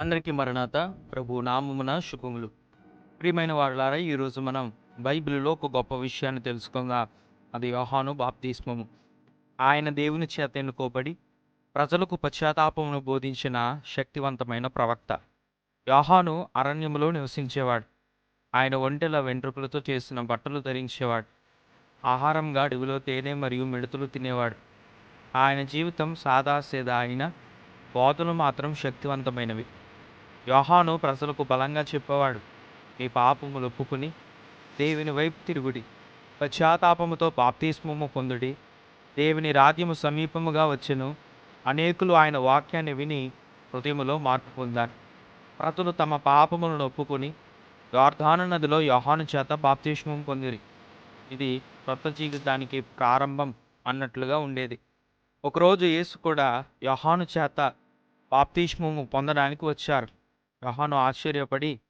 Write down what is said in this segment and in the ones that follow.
అందరికీ మరణాత ప్రభు నామమున శుభములు. ప్రియమైన వాళ్ళారా ఈరోజు మనం బైబిల్లో ఒక గొప్ప విషయాన్ని తెలుసుకుందాం. అది యోహాను బాప్తిస్మము. ఆయన దేవుని చేత ఎన్నుకోబడి ప్రజలకు పశ్చాత్తాపమును బోధించిన శక్తివంతమైన ప్రవక్త. యోహాను అరణ్యములో నివసించేవాడు. ఆయన ఒంటెల వెంట్రుకలతో చేసిన బట్టలు ధరించేవాడు. ఆహారంగా అడవిలో తేనె మరియు మిడతలు తినేవాడు. ఆయన జీవితం సాదాసేదా అయిన బోధలు మాత్రం శక్తివంతమైనవి. యోహాను ప్రజలకు బలంగా చెప్పేవాడు. మీ పాపములు ఒప్పుకుని దేవుని వైపు తిరుగుడి. పశ్చాత్తాపముతో బాప్తిస్మము పొందుడి. దేవుని రాజ్యము సమీపముగా వచ్చెను. అనేకులు ఆయన వాక్యాన్ని విని హృదయములో మార్పు పొందారు. ప్రతులు తమ పాపములను ఒప్పుకొని యోర్ధాను నదిలో యోహాను చేత బాప్తిష్మం పొందిరి. ఇది కొత్త జీవితానికి ప్రారంభం అన్నట్లుగా ఉండేది. ఒకరోజు యేసు కూడా యోహాను చేత బాప్తిష్మము పొందడానికి వచ్చారు. గహాను ఆశ్చర్యపడి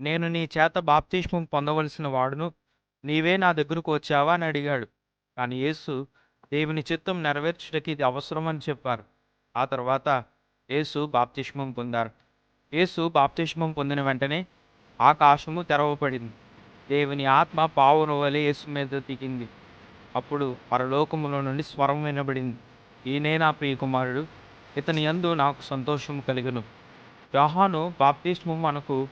నేను నీ చేత బాప్తిష్మం పొందవలసిన వాడును. నీవే నా దగ్గరకు వచ్చావా? అని అడిగాడు. కానీ యేసు దేవుని చిత్తం నెరవేర్చడానికి ఇది అవసరమని చెప్పారు. ఆ తర్వాత యేసు బాప్తిష్మం పొందారు. యేసు బాప్తిష్మం పొందిన వెంటనే ఆకాశము తెరవబడింది. దేవుని ఆత్మ పావును వలె యేసు మీద దిగింది. అప్పుడు పరలోకములో నుండి స్వరం వినబడింది. ఈయనే నా ప్రియకుమారుడు. ఇతని యందు నాకు సంతోషం కలిగను. యోహాను బాప్తిస్మం మనకు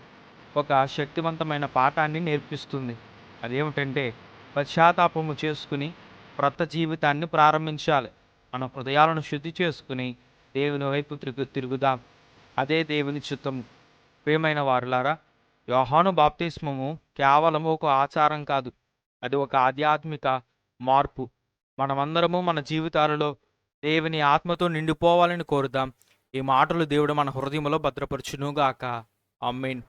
ఒక శక్తివంతమైన పాఠాన్ని నేర్పిస్తుంది. అదేమిటంటే పశ్చాత్తాపము చేసుకుని క్రొత్త జీవితాన్ని ప్రారంభించాలి. మన హృదయాలను శుద్ధి చేసుకుని దేవుని వైపు తిరుగు తిరుగుదాం. అదే దేవుని చిత్తం. ప్రియమైన వారులారా యోహాను బాప్తిస్మము కేవలం ఒక ఆచారం కాదు. అది ఒక ఆధ్యాత్మిక మార్పు. మనమందరము మన జీవితాలలో దేవుని ఆత్మతో నిండిపోవాలని కోరుదాం. ఈ మాటలు దేవుడు మన హృదయంలో భద్రపరచునుగాక. అమ్మీన్